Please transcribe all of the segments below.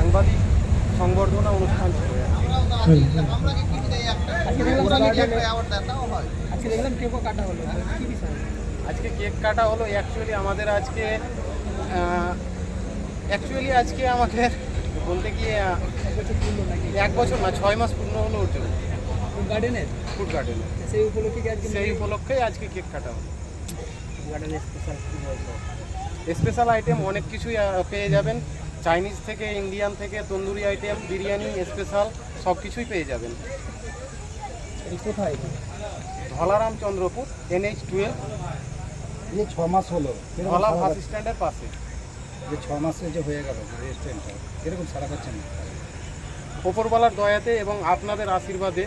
সাংবাদিক সংবর্ধনা অনুষ্ঠান ছিল আজকে কেক কেকও কাটা হলো। আজকে কেক কাটা হলো। অ্যাকচুয়ালি আমাদের আজকে অ্যাকচুয়ালি আজকে আমাদের বলতে গিয়ে এক বছর না ছয় মাস পূর্ণ হলো ওর জন্য। গার্ডেনের ফুড গার্ডেনে সেই উপলক্ষে কি আজকে সেই উপলক্ষে আজকে কেক কাটা হলো। গার্ডেনের স্পেশাল স্পেশাল আইটেম অনেক কিছুই পেয়ে যাবেন। চাইনিজ থেকে ইন্ডিয়ান থেকে তন্দুরি আইটেম বিরিয়ানি স্পেশাল সব কিছুই পেয়ে যাবেন। কোথায়? Dhalaram Chandrapur NH twelve. এই ছ মাস হলো ধলা বাস স্ট্যান্ডের পাশে। যে ছ মাসে যে হয়ে গেল রেস্টুরেন্টটা কীরকম সারা পাচ্ছেন ওপরওয়ালার দয়াতে এবং আপনাদের আশীর্বাদে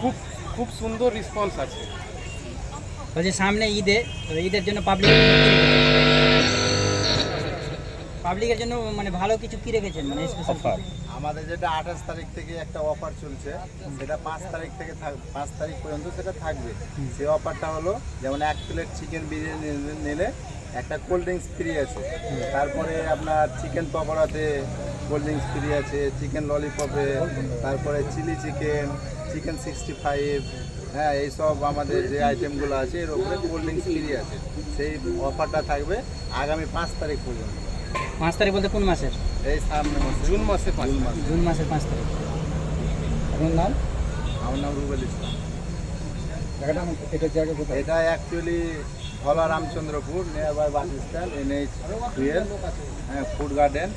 খুব খুব সুন্দর রেসপন্স আছে। বলছি সামনে ঈদে তো ঈদের জন্য পাবলিক পাবলিকের জন্য মানে ভালো কিছু কি রেখেছেন? মানে স্পেশাল আমাদের যেটা আঠাশ তারিখ থেকে একটা অফার চলছে সেটা পাঁচ তারিখ থেকে থাক- পাঁচ তারিখ পর্যন্ত সেটা থাকবে। সেই অফারটা হলো যেমন এক প্লেট চিকেন বিরিয়ানি নিলে- নিলে একটা কোল্ড ড্রিঙ্কস ফ্রি আছে। তারপরে আপনার চিকেন পকোড়াতে কোল্ড ড্রিঙ্কস ফ্রি আছে চিকেন ললিপপে তারপরে chilli chicken chicken sixty five হ্যাঁ এইসব আমাদের যে আইটেমগুলো আছে এর উপরে কোল্ড ড্রিঙ্কস ফ্রি আছে। সেই অফারটা থাকবে আগামী পাঁচ তারিখ পর্যন্ত। পাঁচ তারিখ বলতে কোন মাসের? এই সামনে মাসে। জুন মাসে পাঁচ জুন জুন মাসের পাঁচ তারিখ। আপনার নাম? আমার নাম রুবেল ইসলাম। জায়গাটা আমার- জায়গা কোথায়? এটা actually Dhala Ramchandrapur nearby bus stand NH twelve হ্যাঁ ফুড গার্ডেন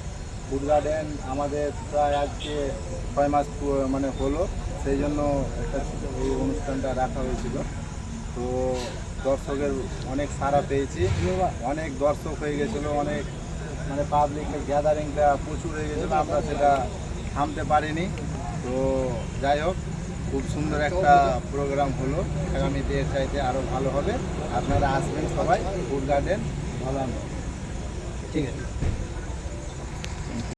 ফুড গার্ডেন আমাদের প্রায় আজকে ছয় মাস মানে হলো। সেই জন্য একটা এই অনুষ্ঠানটা রাখা হয়েছিল। তো দর্শকের অনেক সাড়া পেয়েছি। অনেক দর্শক হয়ে গেছিল অনেক মানে পাবলিকের গ্যাদারিংটা প্রচুর হয়ে গেছিল, আমরা সেটা থামতে পারিনি। তো যাই হোক, খুব সুন্দর একটা প্রোগ্রাম হলো। আগামীতে এর চাইতে আরও ভালো হবে। আপনারা আসবেন সবাই ফুড গার্ডেন ভালো ঠিক আছে।